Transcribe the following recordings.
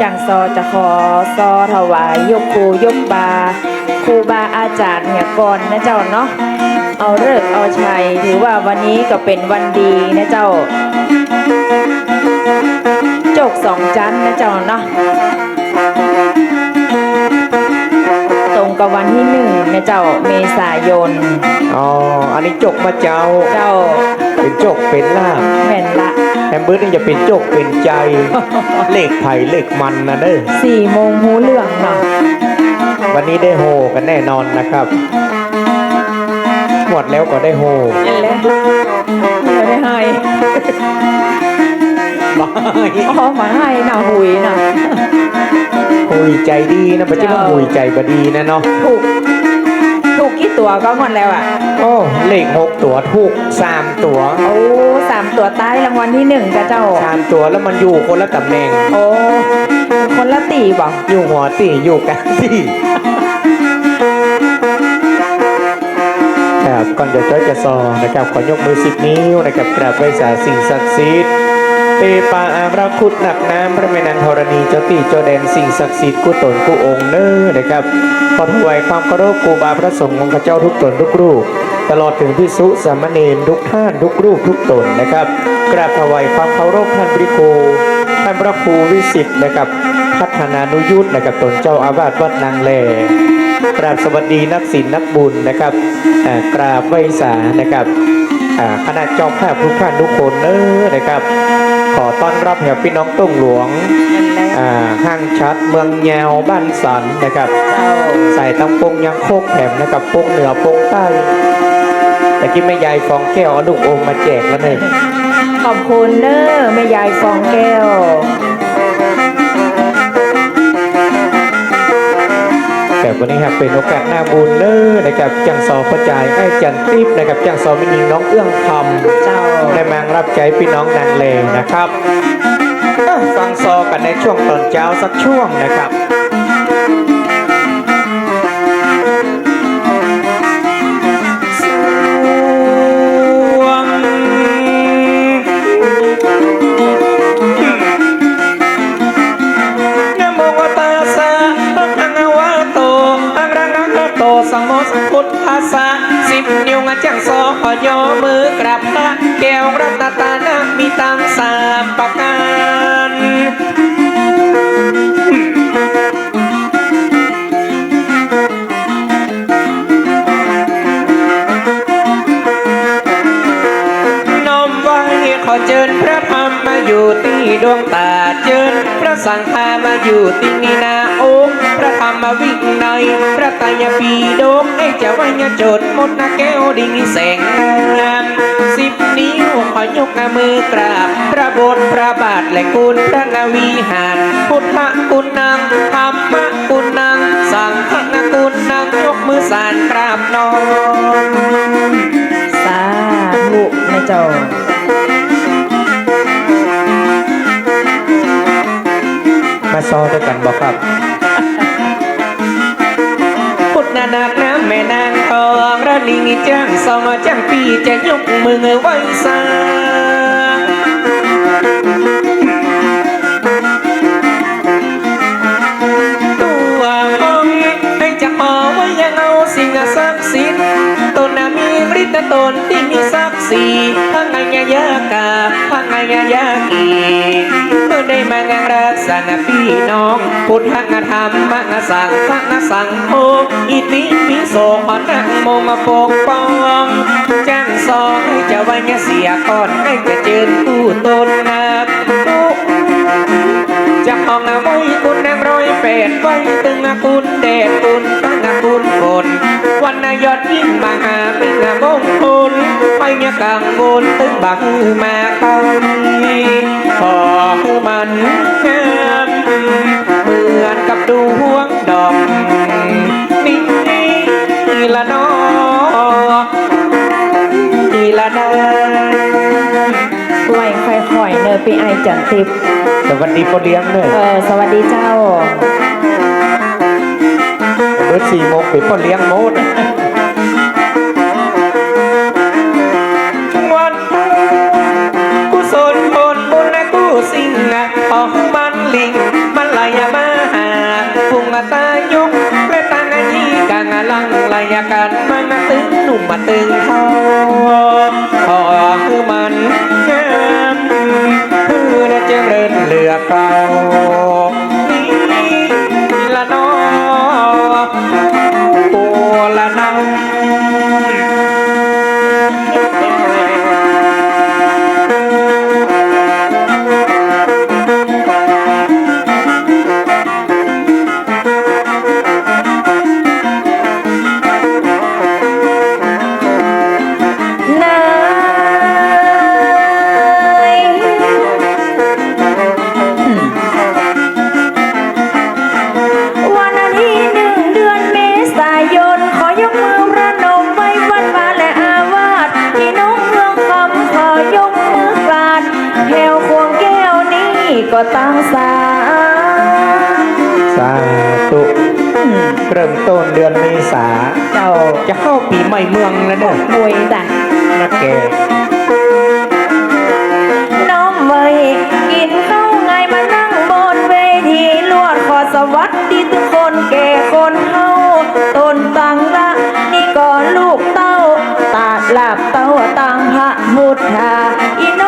จังซอจะขอซอถวายยกครูยกบาครูบาอาจารย์เนี่ยก่อนนะเจ้าเนาะเอาเลิกษ์เอาชัยถือว่าวันนี้ก็เป็นวันดีนะเจ้าจกสองจันทร์นะเจ้าเนาะตรงกับวันที่หนึ่งนะเจ้าเมษายนอ๋ออันนี้จกมาเจ้าเจ้าเป็นจกเป็นลาบแม่นละ แฮมเบอร์นี่จะเป็นจกเป็นใจ เลขไผ่เลขมันนะเด้อสี่โมงหูเหลืองเนาะวันนี้ได้โฮกันแน่นอนนะครับ หมดแล้วก็ได้โฮนั่นแหละไม่ได้ให้ไม่อ๋อหมาให้น่ะหุยน่ะหุยใจดีนะปัจจุบันหุยใจบดีนะเนาะถูกถูกกี่ ตัวก็หมดแล้วอะ โอ้เลขหกตัวถูกสามตัวโอ้สามตัวใต้รางวัลที่หนึ่งกับเจ้า สามตัวแล้วมันอยู่คนละตำแหน่ง โอ้คนละตีบอกอยู่หัวตีอยู่กลางตีครับก่อนจะจ้อยจะซอนะครับขอยกมือสิบนิ้วนะครับกราบไหว้สาสิ่งศักดิ์สิทธิ์ เปปาอาราคุดหนักน้ำพระแม่นางธรณีเจ้าตีเจ้าแดนสิ่งศักดิ์สิทธิ์กุตนกุองค์เน้อนะครับขอถวายความเคารพครูบาพระสงฆ์องค์ข้าเจ้าทุกตนทุกรูป ตลอดถึงพิสุสามเณรทุกท่านทุกรูปทุกตนนะครับกราบถวายความเคารพท่านบริโคท่านพระครูวิสิทธิ์นะครับพัฒนานุยุทธ์นะครับตนเจ้าอาวาสวัดนางแลกราบสวัสดีนักศิลนักบุญนะครับกราบไหวสานะครับคณะจอมภาพทุกท่านทุกคนเนอนะครับ ขอต้อนรับแห่พี่น้องตุ้งหลวงนั่นแหละอ่าห้างชัดเมืองแยวบ้านสันนะครับเจ้าใส่ตั้งปงยังโคกแถมนะครับปงเหนือปงใต้แต่กี้แม่ยายฟองแก้วเอาลูกอมมาแจกแล้วเนี่ยขอบคุณเด้อแม่ยายฟองแก้ว แต่วันนี้ครับเป็นโอกาสหน้าบุญเนอนะครับจังสอพระจายไอ้จันทิพย์นะครับจังสอมินิงน้องเอื้องคำเจ้าได้มางรับใจพี่น้องนางเลนะครับเอ้อฟังซอกันในช่วงตอนเช้าสักช่วงนะครับ จังสอยอมือกราบพระแก้วรัตตานะมีตังสามประการน้อมไว้ขอเจิญพระธรรมมาอยู่ที่ดวงตาเจิญพระสังฆามาอยู่ที่นีนาอ พระธรรมวินัยพระไตรปีฎกไอ้เจ้าวัญจทย์มนต์นาแก้วดิ่งแสงงามสิบนิ้วขอยกมือกราบ พระบนพระบาทและคุณพระนาวีหาร พุทธคุณนางธรรมคุณนางสังฆคุณนางยกมือสานกราบน้อมสาธุนะเจ้ามาซอด้วยกันบอกครับ แม่นางทองระลิงจ้างสองจ้างปีจะยกมือไหว้สาตัวห้องให้จะหอไว้ยังเอาสิ่งศักดิ์สิทธิ์ตนน่ะมีฤทธิ์ตนที่มีศักดิ์ศรีพังไงยากาพังไงยากี ได้มางานรักษาพี่น้อง พุทธธรรมมังสังฆะสังโฆอิติปิโสขอนักโมมาปกป้องจ้างสองให้เจะวันเสียก่อนให้จะเจิญผู้ตนนักจะห้องไว้คุณนางร้อยแปดไว้ตึงคุณเดชคุณตั้งคุณคนวันนายอดยิ่งมาหาเป็นมงคลไม่ยกังวลตึงบังมาเตั ขอให้มันงามเหมือนกับดวงดอกนี่ละนอนี่ละนาไหวค่อยๆเนอปีไอจันทิพย์สวัสดีพ่อเลี้ยงเลยเออสวัสดีเจ้าเบอร์สี่โมงเป็นพ่อเลี้ยงโมด น ก็ตั้งสาสาธุเริ่มต้นเดือนเมษาเจ้าจะเข้าปีใหม่เมืองแล้วเด้อมวยจ้ะนะแกน้องเมยกินข้าวไงมานั่งบนเวทีลวดขอสวัสดีทุกคนแก่คนเฮาต้นตังละนี่ก็ลูกเต้าตาดลาบเต้าตังพระมุทธาอีน้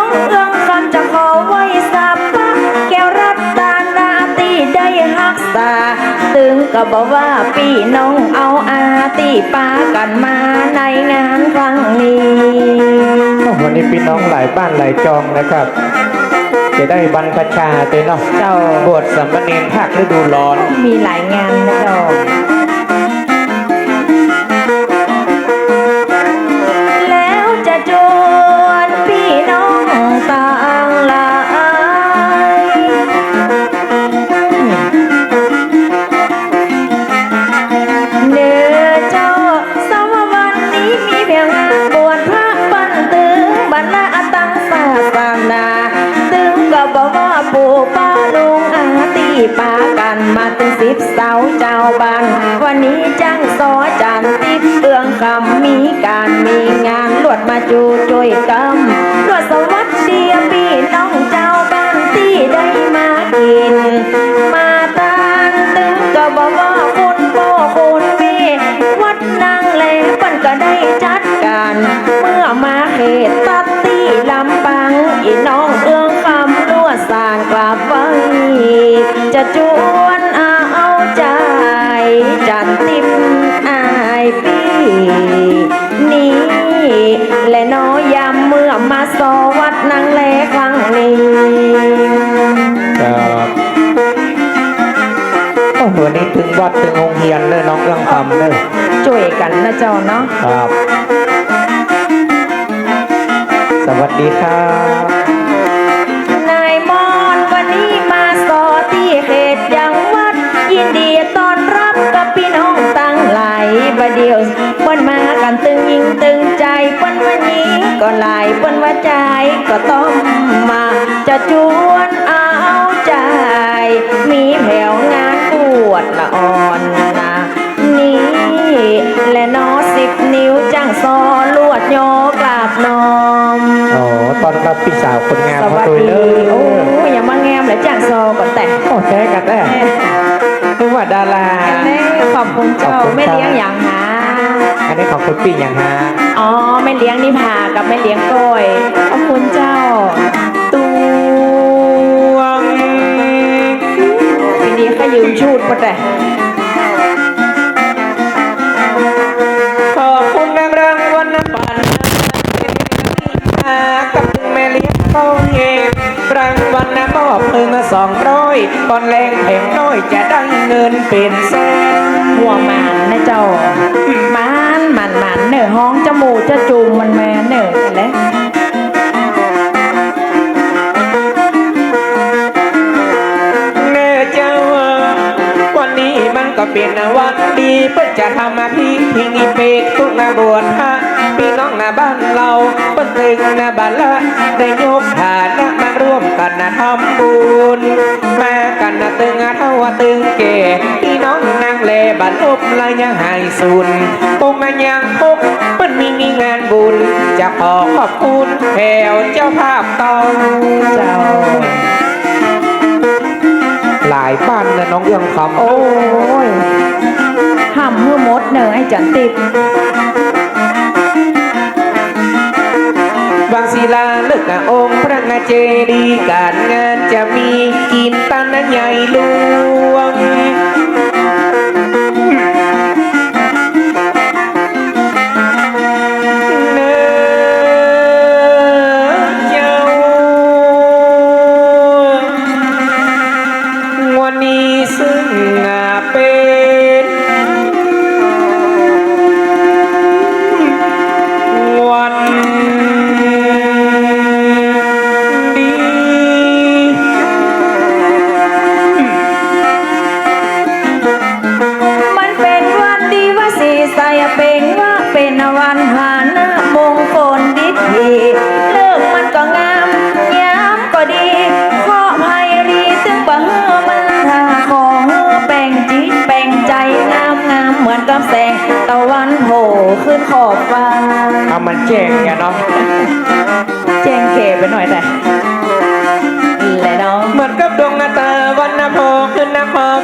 ก็บอกว่าพี่น้องเอาอาตีปากันมาในงานครั้งนี้วันนี้พี่น้องหลายบ้านหลายจองนะครับ จะได้บรรพชาเตเนาะเจ้าบวชสามเณรภาคฤดูร้อน มีหลายงานนะเจ้า กิ โอ้โหวันนี้ถึงวัดถึงโรงเรียนเลยน้องเรื่องคำเลยช่วยกันนะเจ้าเนาะครับ สวัสดีครับนายมอนวันนี้มาสอที่เขตยังวัด ยินดีต้อนรับกับพี่น้องตั้งหลายบดเดียวเปิ้นมากันตึงยิงตึงใจเปิ้นวันนี้ ก็หลายเปิ้นว่าใจก็ต้องมาจะจวนเอาใจ มีแผ่ว ละนอสิบนิ้วจังซอลวดโยกราบน้อมโอ้ตอนรับพี่สาวคนงามสมาวัสตุยดีเลโอ้ยยอย่ามาแงมเลยจ้างซอก่อนแต่โอ้แท้กันแน่คือว่าดาราแน่ขอบคุณเจ้าขอบคุณครับไม่เลี้ยงอย่างหาอันนี้ของคุณปีอย่างฮะอ๋อไม่เลี้ยงนิพากับไม่เลี้ยงก้อยขอบคุณเจ้าตวงปีนี้ก็ยืมชูดมาแต่ ตอยก่นแรงแผงน้อยจะได้เงินเป็นแสนหัวหมันนะเจ้ามันมันมันเนอห้องจมูกจะจูมมันแม่ เป็นวันดีเพื่อจะทำมาพี่พิงีเปกทุกนาบวชพระพี่น้องนาบ้านเราเปิ้นตึงนาบ้านละได้ยกฐานะมาร่วมกันนะทำบุญมากันนะตึงอะเท่าวตึงเก่พี่น้องนางเลบันลบละยังหายสูนปงอะยังปกเปิ้นมีมีงานบุญ จะขอขอบคุณแถวเจ้าภาพเตาเจ้าายบ้านนะน้องเอื้องคำโอ้ยห้ำมือมดเนอไอ้จันติบวังศิลาเลิกกะองค์พระนาเจดีย์การงานจะมีกินตันใหญ่หลวง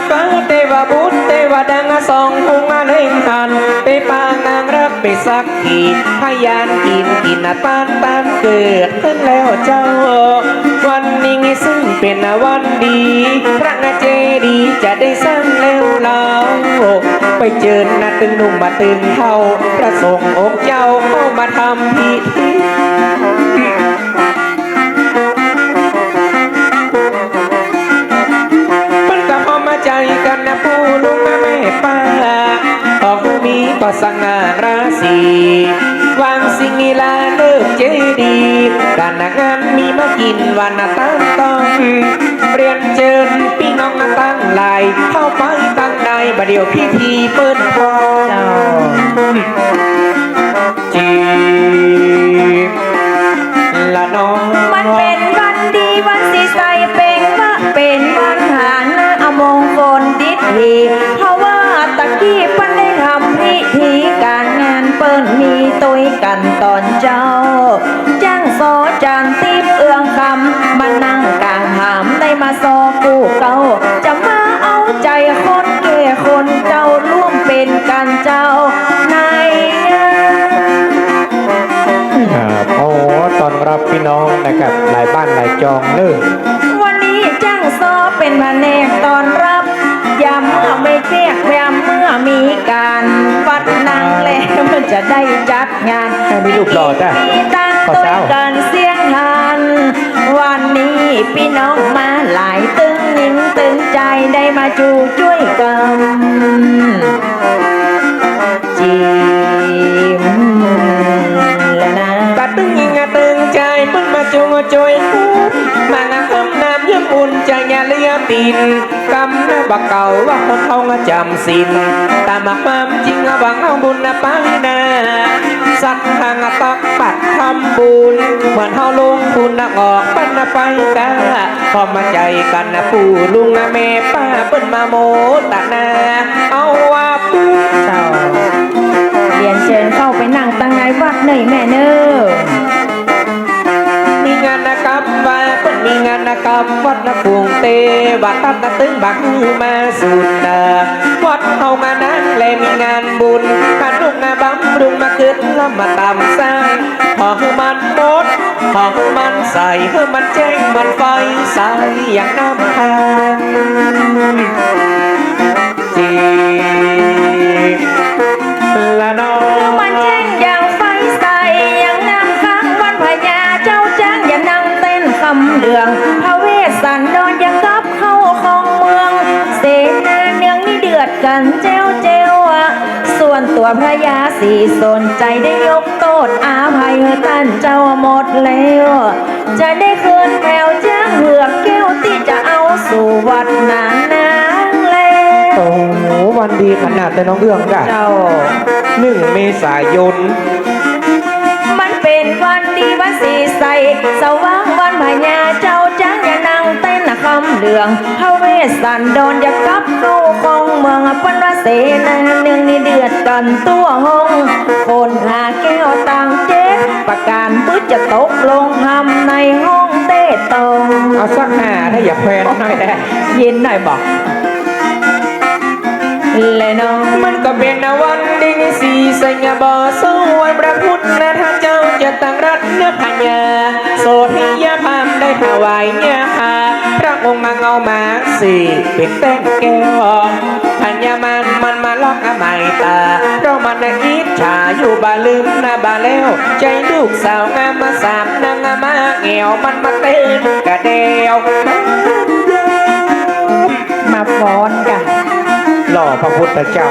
ฟ้าเทวบุตรเทวดังสองพุงอาเล่งหันไปปางนางรักไปสักขีพยานกินกินนาตานตานเกิดขึ้นแล้วเจ้า วันนี้ซึ่งเป็นวันดี พระนาเจดีจะได้สร้างแล้วเราไปเจอนาตึงหนุ่มมาตึงเท่าพระสงฆ์องค์เจ้าเข้ามาทำพิธี มีก็สังงานราศีวางสิ่งนีลาเลิกเจดีการงานมีมากินวันนาตั้งต้องเรียนเจิญพี่น้องนาตั้งหลายเข้าไปตั้งในบดเดียวพิธีเปิดทองเจ้าจีบละน้องมันเป็น กันตอนเจ้า งานให้มีรูปหล่อจ้ะมีตั้งขอตัวเช้ากันเสียงหันวันนี้พี่น้องมาหลายตึงนิ่งตึงใจได้มาจูช่วยกันจีมและนะตาตึงยิงอะตึงใจเพิ่นมาจงจอยคู่มางะคำน้ำเยี่ยมอุ่นใจยาเลียตินกำนะบักเก่าว่าคนทองอะจำสินตามมาความจริงอะบังเอาบุญนะไปนา สัตว์ทางอะตักปัดทำบุญเหมือนเฮาลงทุนนะออกปันนะไปกาพอมาใจกันนะปู่ลุงนะแม่ป้าเปิ้นมาโมตะนาเอาว่าปู่เจ้าเรียนเชิญเข้าไปนั่งตั้งในวัดหน่อยแม่เนอมีงานนะ บว่าเปิ้นมีงานนะครับวัดนะพุงเตวัดตัดนะตึงบักมาสุดนาวัดเฮางานนั้นแลมีงานบุญขันลุกนาบำรุงมาขึ้นแล้วมาตามสร้างพอมันหมดพอมันใส่ให้มันแจ้งมันไฟใส่อย่างน้ำทางจีละน้องมันแจ้งอย่าง สีสนใจได้ยกโทษอาภัยให้ท่านเจ้าหมดแล้ว จะได้คืนแถวจ้างเหือกแก้วที่จะเอาสู่วัดนานนางแล้วโอ้โหวันดีขนาดแต่น้องเอื้องกะเจ้าหนึ่งเมษายน มันเป็นวันดีวันสีใสสว่างวันพญา เหลืองพระเวสสันดรอย่ากลับเข้าของเมืองปันวเสนาเนืองนี่เดือดกันตัวห้องคนหาแก้วต่างเจ๊ประการปื้จะตกลงทำในห้องเต้ตรงเอาสักหน้าถ้าอย่าแพนหน่อยแหละเย็นหน่อยบอก และน้องมันก็เป็นวันดีในสีสัญญาบอสวยพระพุทธนะท่านเจ้าจะตั้งรัตนพัญญาโสธิยาพามได้ถวายเนี่ยค่ะพระองค์มาเงามาสีเป็นแต้มแก้วพัญญามันมันมาล็อกอมัยตาเรามันนะอิจฉาอยู่บาลืมนะบาแล้ว ใจลูกสาวงามมาสามนางมาแงวมันมาเต้นกระเดียวมาฟ้อนกัน หล่อพระพุทธเจ้า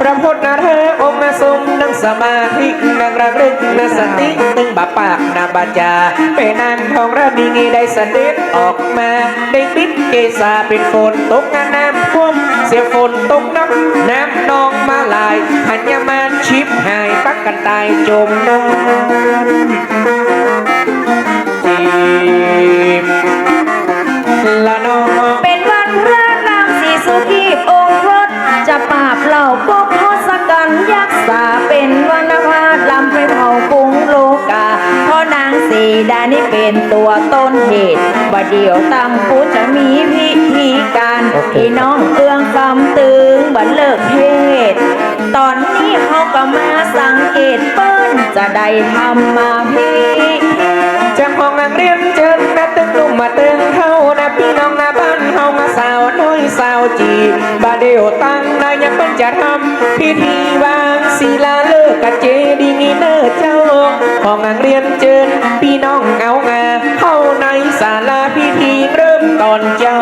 พระพุทธเธอองค์ทรงนั่งสมาธินั่งระลึกนั่งสติตึงบาปากนาบาจาเป็นนางทองระดีได้เสด็จออกมา ได้ปิดเกษาเป็นฝนตกนน้ำท่วมเสียฝนตกน้ำน้ำนองมาลายหันยามานชิบหายปักกันตายจมน้ำจีบ เป็นตัวต้นเหตุว่าเดียวตำกูจะมีพิธีการโอเค พี่น้องเอื้องคำตึงบันเลิกเพศตอนนี้เขาก็มาสังเกตเปิ้นจะได้ทำมาพิจะห้องนังเรียนเชิญนะตึงลุมมาตึงเข้านะพี่น้องนะบ้านเฮามาสาวน้อยสาวจีบาเดียวตั้งนายยังเป็นจะทำพิธีวางศิลาเลิกกับเจดีย์นี่เนอเจ้าห้องนังเรียนเชิญพี่ ตอนเจ้า